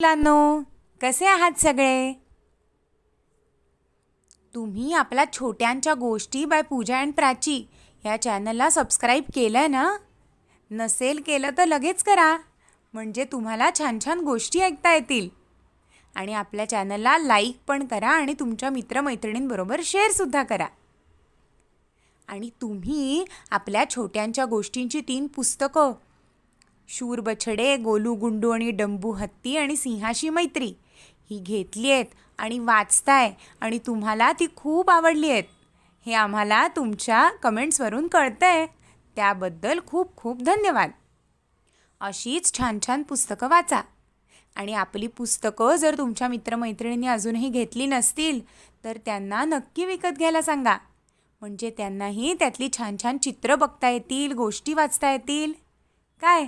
मुलांनो कसे आहात सगळे? तुम्ही आपल्या छोट्यांच्या गोष्टी बाय पूजा अँड प्राची या चॅनलला सबस्क्राईब केलं ना? नसेल केलं तर लगेच करा. म्हणजे तुम्हाला छान छान गोष्टी ऐकता येतील. आणि आपल्या चॅनलला लाईक पण करा आणि तुमच्या मित्रमैत्रिणींबरोबर शेअरसुद्धा करा. आणि तुम्ही आपल्या छोट्यांच्या गोष्टींची तीन पुस्तकं शूर बछडे गोलू गुंडू आणि डंबू हत्ती आणि सिंहाशी मैत्री. ही घेतली आहेत आणि वाचताय आणि तुम्हाला ती खूप आवडली आहेत. हे आम्हाला तुमच्या कमेंट्सवरून कळतं आहे त्याबद्दल खूप खूप धन्यवाद. अशीच छान छान पुस्तकं वाचा. आणि आपली पुस्तकं जर तुमच्या मित्रमैत्रिणींनी अजूनही घेतली नसतील तर त्यांना नक्की विकत घ्यायला सांगा. म्हणजे त्यांनाही त्यातली छान छान चित्र बघता येतील गोष्टी वाचता येतील. काय?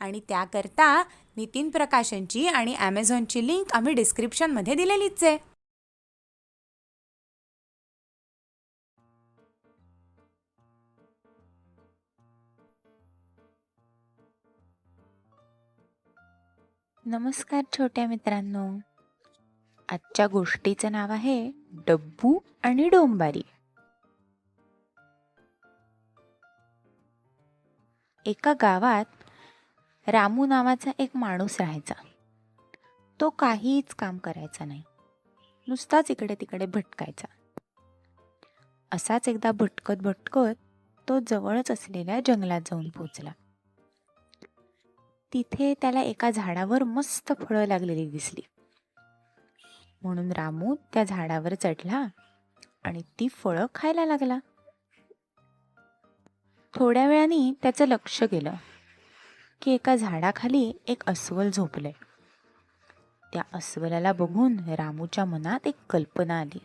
आणि त्याकरता नितीन प्रकाशनची आणि ॲमेझॉनची लिंक आम्ही डिस्क्रिप्शनमध्ये दिलेलीच आहे. नमस्कार छोट्या मित्रांनो. आजच्या गोष्टीचं नाव आहे डब्बू आणि डोंबारी. एका गावात रामू नावाचा एक माणूस राहायचा. तो काहीच काम करायचा नाही. नुसताच इकडे तिकडे भटकायचा. असाच एकदा भटकत भटकत तो जवळच असलेल्या जंगलात जाऊन पोचला. तिथे त्याला एका झाडावर मस्त फळं लागलेली दिसली. म्हणून रामू त्या झाडावर चढला आणि ती फळं खायला लागला. थोड्या वेळाने त्याचं लक्ष गेलं. की एका झाडाखाली एक अस्वल झोपलंय. त्या अस्वलाला बघून रामूच्या मनात एक कल्पना आली.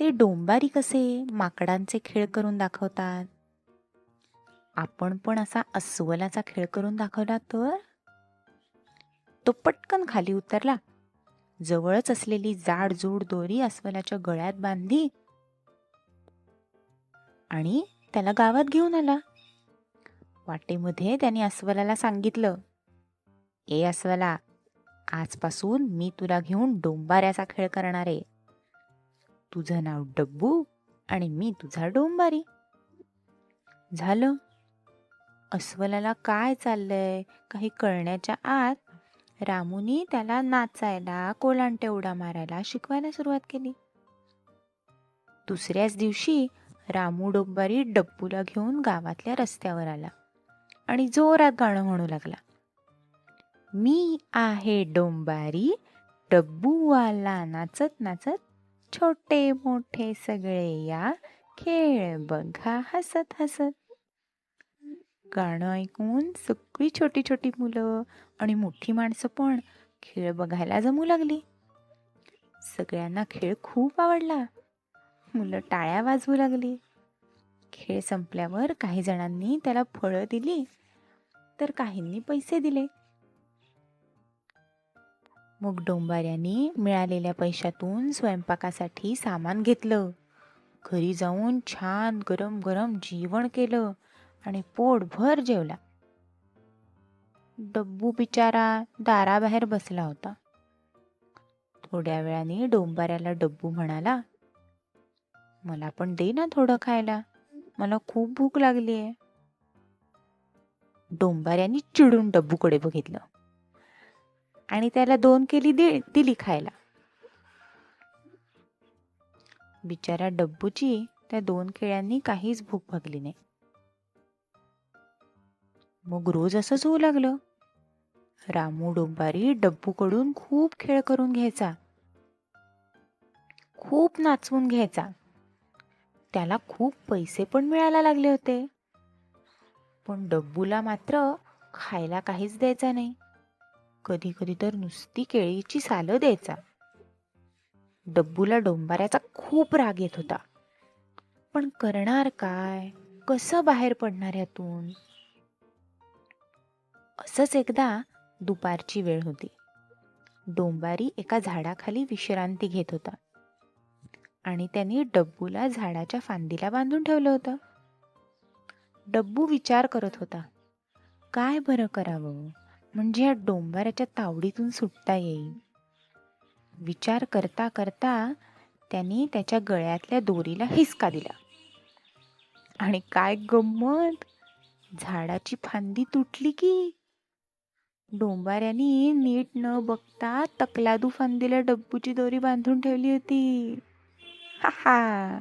ते डोंबारी कसे माकडांचे खेळ करून दाखवतात? आपण पण असा अस्वलाचा खेळ करून दाखवला तर? तो पटकन खाली उतरला. जवळच असलेली जाडजूड दोरी अस्वलाच्या गळ्यात बांधली आणि त्याला गावात घेऊन आला. वाटेमध्ये त्याने अस्वलाला सांगितलं ए अस्वला आजपासून मी तुला घेऊन डोंबाऱ्याचा खेळ करणार आहे. तुझं नाव डब्बू आणि मी तुझा डोंबारी. झालं. अस्वलाला काय चाललंय काही कळण्याच्या आत रामूनी त्याला नाचायला कोलांटे उडा मारायला शिकवायला सुरुवात केली. दुसऱ्याच दिवशी रामू डोंबारी डब्बूला घेऊन गावातल्या रस्त्यावर आला. आणि जोरात गाणं म्हणू लागला. मी आहे डोंबारी डब्बूवाला नाचत नाचत छोटे मोठे सगळे या खेळ बघा हसत हसत. गाणं ऐकून सगळी छोटी छोटी मुलं आणि मोठी माणसं पण खेळ बघायला जमू लागली. सगळ्यांना खेळ खूप आवडला. मुलं टाळ्या वाजवू लागली. खेळ संपल्यावर काही जणांनी त्याला फळं दिली तर काहींनी पैसे दिले. मग डोंबाऱ्यांनी मिळालेल्या पैशातून स्वयंपाकासाठी सामान घेतलं. घरी जाऊन छान गरम गरम जेवण केलं आणि पोटभर जेवला. डब्बू बिचारा दाराबाहेर बसला होता. थोड्या वेळाने डोंबाऱ्याला डब्बू म्हणाला मला पण दे ना थोडं खायला. मला खूप भूक लागली आहे. डोंबाऱ्याने चिडून डब्बूकडे बघितलं. आणि त्याला दोन केली दि दिली खायला. बिचारा डब्बूची त्या दोन केळ्यांनी काहीच भूक भागली नाही. मग रोज असंच होऊ लागलं. रामू डोंबारी डब्बूकडून खूप खेळ करून घ्यायचा. खूप नाचवून घ्यायचा. त्याला खूप पैसे पण मिळायला लागले होते. पण डब्बूला मात्र खायला काहीच द्यायचा नाही. कधी कधी तर नुसती केळीची सालं द्यायचा. डब्बूला डोंबाऱ्याचा खूप राग येत होता. पण करणार काय? कसं बाहेर पडणार यातून? असंच एकदा दुपारची वेळ होती. डोंबारी एका झाडाखाली विश्रांती घेत होता. आणि त्यांनी डब्बूला झाडाच्या फांदीला बांधून ठेवलं होतं. डब्बू विचार करत होता काय बरं करावं? म्हणजे या डोंबाऱ्याच्या तावडीतून सुटता येईल. विचार करता करता त्यांनी त्याच्या गळ्यातल्या दोरीला हिसका दिला. आणि काय गंमत? झाडाची फांदी तुटली की? डोंबाऱ्यानी नीट न बघता तकलादू फांदीला डब्बूची दोरी बांधून ठेवली होती. हा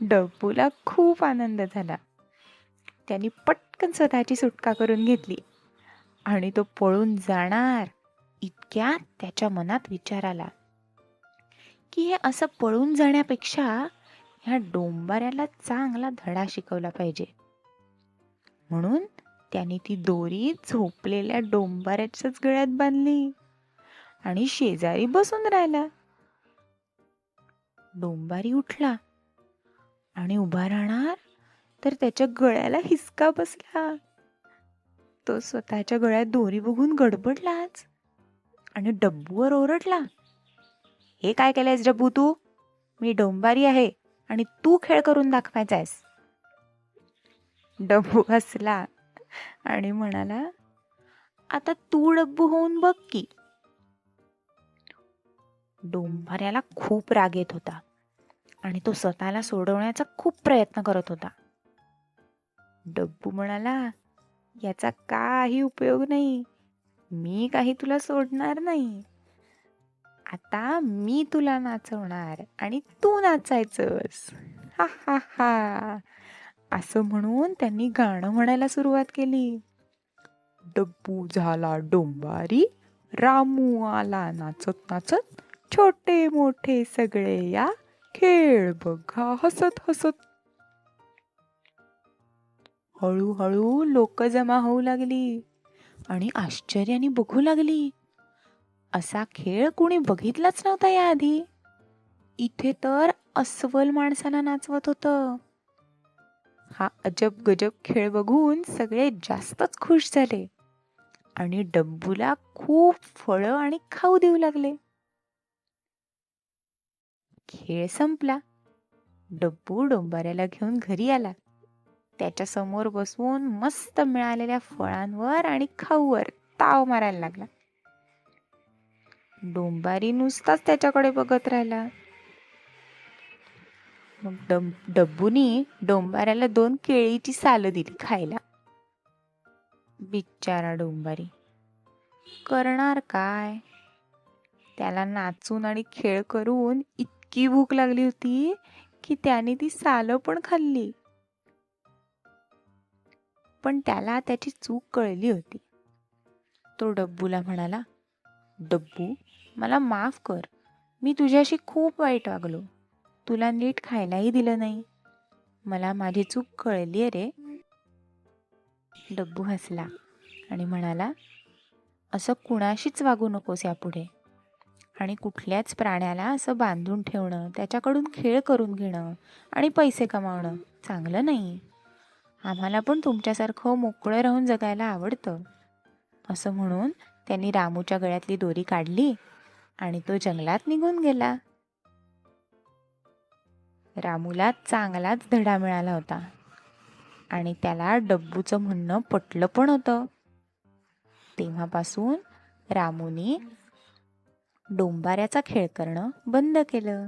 डब्बूला खूप आनंद झाला. त्याने पटकन स्वतःची सुटका करून घेतली. आणि तो पळून जाणार इतक्यात त्याच्या मनात विचार आला. की हे असं पळून जाण्यापेक्षा ह्या डोंबाऱ्याला चांगला धडा शिकवला पाहिजे. म्हणून त्याने ती दोरी झोपलेल्या डोंबाऱ्याच्याच गळ्यात बांधली. आणि शेजारी बसून राहिला. डोंबारी उठला आणि उभा राहणार तर त्याच्या गळ्याला हिसका बसला. तो स्वतःच्या गळ्यात दोरी बघून गडबडलाच आणि डब्बूवर ओरडला हे काय केलंयस डब्बू तू? मी डोंबारी आहे आणि तू खेळ करून दाखवायचा आहेस डब्बू हसला आणि म्हणाला आता तू डब्बू होऊन बघ की डोंबाऱ्याला खूप राग येत होता आणि तो स्वतःला सोडवण्याचा खूप प्रयत्न करत होता. डब्बू म्हणाला याचा काही उपयोग नाही. मी काही तुला सोडणार नाही. आता मी तुला नाचवणार आणि तू नाचायचंस. हा हा हा. असं म्हणून त्यांनी गाणं म्हणायला सुरुवात केली. डब्बू झाला डोंबारी रामू आला नाचत नाचत छोटे मोठे सगळे या खेळ बघा. हसत हसत. हळूहळू लोक जमा होऊ लागली आणि आश्चर्याने बघू लागली. असा खेळ कोणी बघितलाच नव्हता याआधी. इथे तर अस्वल माणसाला नाचवत होतं. हा अजब गजब खेळ बघून सगळे जास्तच खुश झाले आणि डब्बूला खूप फळं आणि खाऊ देऊ लागले. खेळ संपला. डब्बू डोंबाऱ्याला घेऊन घरी आला. त्याच्यासमोर बसवून मस्त मिळालेल्या फळांवर आणि खाऊवर ताव मारायला लागला. डोंबारी नुसताच त्याच्याकडे बघत राहिला. मग डब डब्बूनी डोंबाऱ्याला दोन केळीची साल दिली खायला. बिचारा डोंबारी करणार काय? त्याला नाचून आणि खेळ करून इतकी भूक लागली होती की त्याने ती सालं पण खाल्ली. पण त्याला त्याची चूक कळली होती. तो डब्बूला म्हणाला डब्बू मला माफ कर. मी तुझ्याशी खूप वाईट वागलो. तुला नीट खायलाही दिलं नाही. मला माझी चूक कळली रे. डब्बू हसला आणि म्हणाला असं कुणाशीच वागू नकोस यापुढे. आणि कुठल्याच प्राण्याला असं बांधून ठेवणं त्याच्याकडून खेळ करून घेणं आणि पैसे कमावणं चांगलं नाही. आम्हाला पण तुमच्यासारखं मोकळं राहून जगायला आवडतं. असं म्हणून त्यांनी रामूच्या गळ्यातली दोरी काढली आणि तो जंगलात निघून गेला. रामूला चांगलाच धडा मिळाला होता आणि त्याला डब्बूचं म्हणणं पटलं पण होतं. तेव्हापासून रामूने डोंबाऱ्याचा खेळ करणं बंद केलं.